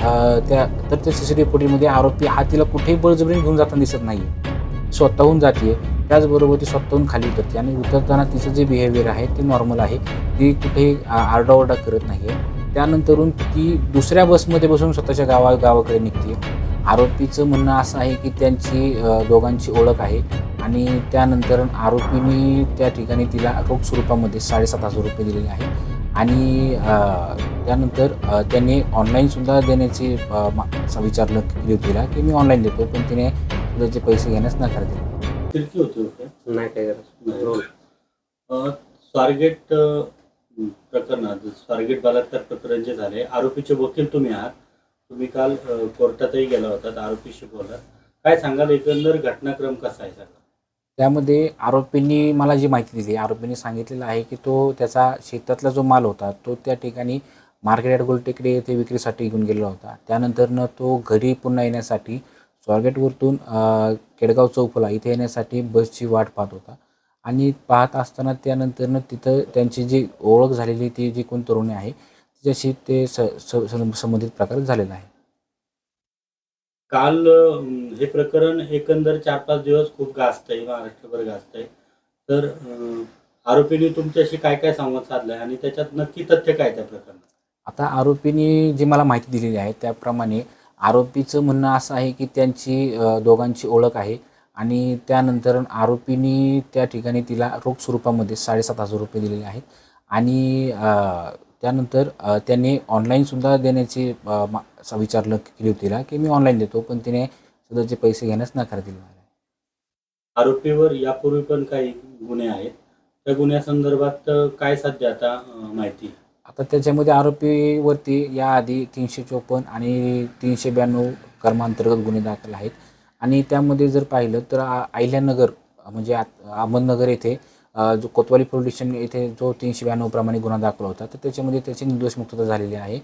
त्या तर त्या सी सी टी व्ही फुटेजमध्ये आरोपी हा तिला कुठेही बळजबरीने घेऊन जाताना दिसत नाही स्वतःहून जाते त्याचबरोबर ती स्वतःहून खाली उतरते आणि उतरताना तिचं जे बिहेवियर आहे ते नॉर्मल आहे. ती कुठेही आरडाओरडा करत नाही आहे त्यानंतरून ती दुसऱ्या बसमध्ये बसून स्वतःच्या गावा गावाकडे निघते आरोपीचं म्हणणं असं आहे की त्यांची दोघांची ओळख आहे. आणि त्यानंतर आरोपीने त्या ठिकाणी तिला रोख स्वरूपामध्ये साडेसात हजार रुपये दिलेले आहे. आणि त्यानंतर त्यांनी ऑनलाईनसुद्धा देण्याची विचारलं केली होती तिला की मी ऑनलाईन देतो पण तिने त्याचे पैसे घेण्यास नकार दिला. होती नाही काय स्वारगेट प्रकरणात स्वारगेट बलात्कार प्रकरण जे झाले आरोपीचे वकील तुम्ही आहात. तुम्ही काल कोर्टातही गेला होतात आरोपीशी बोला काय सांगाल एकंदर घटनाक्रम कसा आहे सगळा? त्यामध्ये आरोपींनी मला जी माहिती दिली आरोपींनी सांगितलेलं आहे की तो त्याचा शेतातला जो माल होता तो त्या ठिकाणी मार्केट यार्ड गोलटेकडे येथे विक्रीसाठी घेऊन गेलेला होता. त्यानंतरनं तो घरी पुन्हा येण्यासाठी स्वारगेटवरतून केडगाव चौफला इथे येण्यासाठी बसची वाट पाहत होता. आणि पाहत असताना त्यानंतरनं तिथं त्यांची जी ओळख झालेली ती जी कोण तरुणी आहे तिच्याशी ते स संबंधित प्रकार झालेला आहे. काल हे प्रकरण एकंदर चार पाच दिवस खूप गाजतंय महाराष्ट्रभर गाजतंय तर आरोपीने आरोपींनी तुमच्याशी काय काय संवाद साधलाय आणि त्याच्यात नक्की तथ्य काय त्या प्रकरणात? आता आरोपींनी जी मला माहिती दिलेली आहे त्याप्रमाणे आरोपीचं म्हणणं असं आहे की त्यांची दोघांची ओळख आहे आणि त्यानंतर आरोपींनी त्या ठिकाणी तिला रोख स्वरूपामध्ये साडेसात हजार रुपये दिलेले आहेत आणि त्यानंतर त्यांनी ऑनलाईनसुद्धा देण्याची मा- विचारलं केली होती तिला की मी ऑनलाईन देतो पण तिने सदरचे पैसे घेण्यास नकार दिला आहे. आरोपीवर यापूर्वी पण काही गुन्हे आहेत. त्या गुन्ह्यासंदर्भात काय सध्या आता माहिती? आता त्याच्यामध्ये आरोपीवरती याआधी तीनशे चोपन्न आणि तीनशे ब्याण्णव कर्मांतर्गत गुन्हे दाखल आहेत. आणि त्यामध्ये जर पाहिलं तर अहिल्यानगर म्हणजे आत- अहमदनगर येथे जो कोतवाली पोलीस स्टेशन येथे जो तीनशे ब्याण्णव प्रमाणे गुन्हा दाखल होता तर त्याच्यामध्ये त्याची निर्दोष मुक्तता झालेली आहे.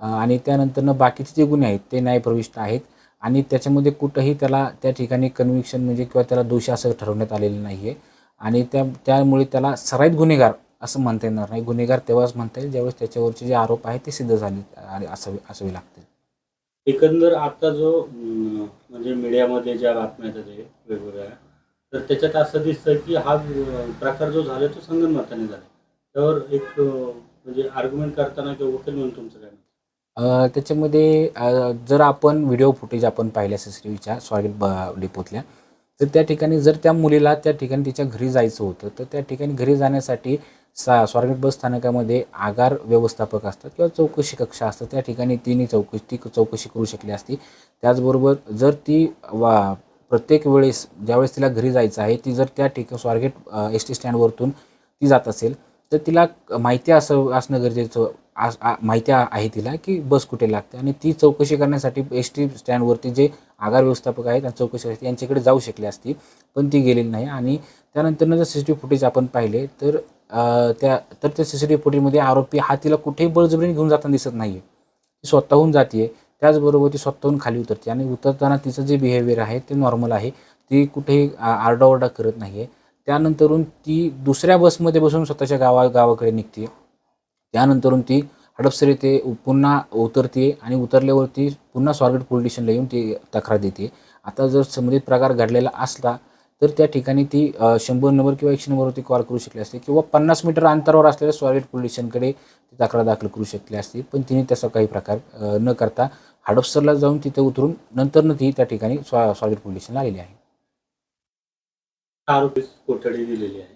आणि त्यानंतरनं बाकीचे जे गुन्हे आहेत ते न्यायप्रविष्ट आहेत. आणि त्याच्यामध्ये कुठंही त्याला त्या ठिकाणी कन्व्हिक्शन म्हणजे किंवा त्याला दोषी असं ठरवण्यात आलेलं नाही आहे आणि त्या त्यामुळे त्याला सराईत गुन्हेगार असं म्हणता येणार नाही. गुन्हेगार तेव्हाच म्हणता येईल ज्यावेळेस त्याच्यावरचे जे आरोप आहेत ते सिद्ध झाले असावे असावे लागतील. एकंदर आता जो म्हणजे मीडियामध्ये ज्या बातम्या येतात वेगवेगळ्या तर त्याच्यात असं दिसतं की हा प्रकार जो झाला तो संगनमताने झाला. त्यावर एक म्हणजे आर्ग्युमेंट करताना किंवा वकील म्हणून तुमचं काय त्याच्यामध्ये जर आपण व्हिडिओ फुटेज आपण पाहिल्या सी सी टी व्हीच्या डिपोतल्या तर त्या ठिकाणी जर त्या मुलीला त्या ठिकाणी तिच्या घरी जायचं होतं तर त्या ठिकाणी घरी जाण्यासाठी सा स्वारगेट बस स्थानकामध्ये आगार व्यवस्थापक असतात किंवा चौकशी कक्ष असतात. त्या ठिकाणी तिने चौकशी ती चौकशी करू शकली असती. त्याचबरोबर जर ती वा प्रत्येक वेळेस ज्यावेळेस तिला घरी जायचं आहे ती जर त्या ठिकाणी स्वारगेट एस टी स्टँडवरतून ती जात असेल तर तिला माहिती असं असणं गरजेचं आस- आ- माहिती आहे तिला की बस कुठे लागते आणि ती चौकशी करण्यासाठी एस टी स्टँडवरती जे आगार व्यवस्थापक आहेत आणि चौकशी असते यांच्याकडे जाऊ शकली असती पण ती गेलेली नाही. आणि त्यानंतरनं जर C C T V footage आपण पाहिले तर त्या तर त्या सी सी टी व्ही फुटेजमध्ये आरोपी हा तिला कुठेही बळजबरीने घेऊन जाताना दिसत नाही आहे ती स्वतःहून जाते त्याचबरोबर ती स्वतःहून खाली उतरते आणि उतरताना तिचं जे बिहेवियर आहे ते नॉर्मल आहे. ती कुठेही आरडाओरडा करत नाही आहे त्यानंतरून ती दुसऱ्या बसमध्ये बसून स्वतःच्या गावा गावाकडे निघते त्यानंतरून ती हडपसर येथे पुन्हा उतरते आणि उतरल्यावरती पुन्हा स्वारगेट पोलीस स्टेशनला येऊन ती तक्रार देते आता जर संबंधित प्रकार घडलेला असला तर त्या ठिकाणी ती शंभर नंबर किंवा एकशे नंबरवरती कॉल करू शकली असते किंवा पन्नास मीटर अंतरावर असलेल्या स्वारगेट पोलीस स्टेशनकडे ती तक्रार दाखल करू शकली असती. पण तिने तसा काही प्रकार न करता हडपसरला जाऊन तिथे उतरून नंतरनं ती त्या ठिकाणी स्वा स्टेशनला आलेली आहे. आरोपीस कोठडी दिलेली आहे.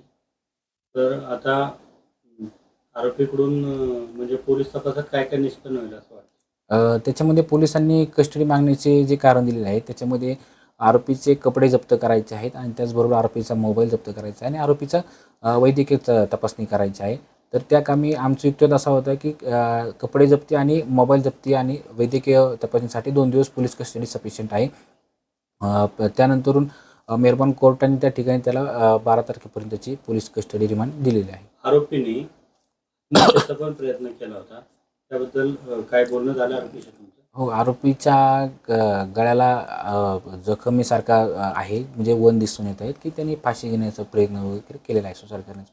तर आता आरोपीकडून म्हणजे पोलीस तपासात काय काय निष्पन्न होईल असं वाटतं? त्याच्यामध्ये पोलिसांनी कस्टडी मागण्याचे जे कारण दिलेले आहे त्याच्यामध्ये आरोपीचे कपडे जप्त करायचे आहेत आणि त्याचबरोबर आरोपीचा मोबाईल जप्त करायचा आहे आणि आरोपीचा वैद्यकीय त- तपासणी करायची आहे. तर त्या कामी आमचं युक्त असा होता की कपडे जप्ती आणि मोबाईल जप्ती आणि वैद्यकीय तपासणीसाठी दोन दिवस पोलीस कस्टडी सफिशियंट आहे. त्यानंतरून अ, मेहरबान कोर्टाने त्या ठिकाणी त्याला बारा तारखेपर्यंतची पोलीस कस्टडी रिमांड दिलेली आहे. आरोपीने पण प्रयत्न केला होता. त्याबद्दल काय बोलणं झालं आरोपी हो आरोपीच्या ग- गळ्याला अ, जखमीसारखा अ, आहे. म्हणजे वन दिसून येत आहे की त्यांनी फाशी घेण्याचा प्रयत्न वगैरे केलेला आहे सुसार करण्याचा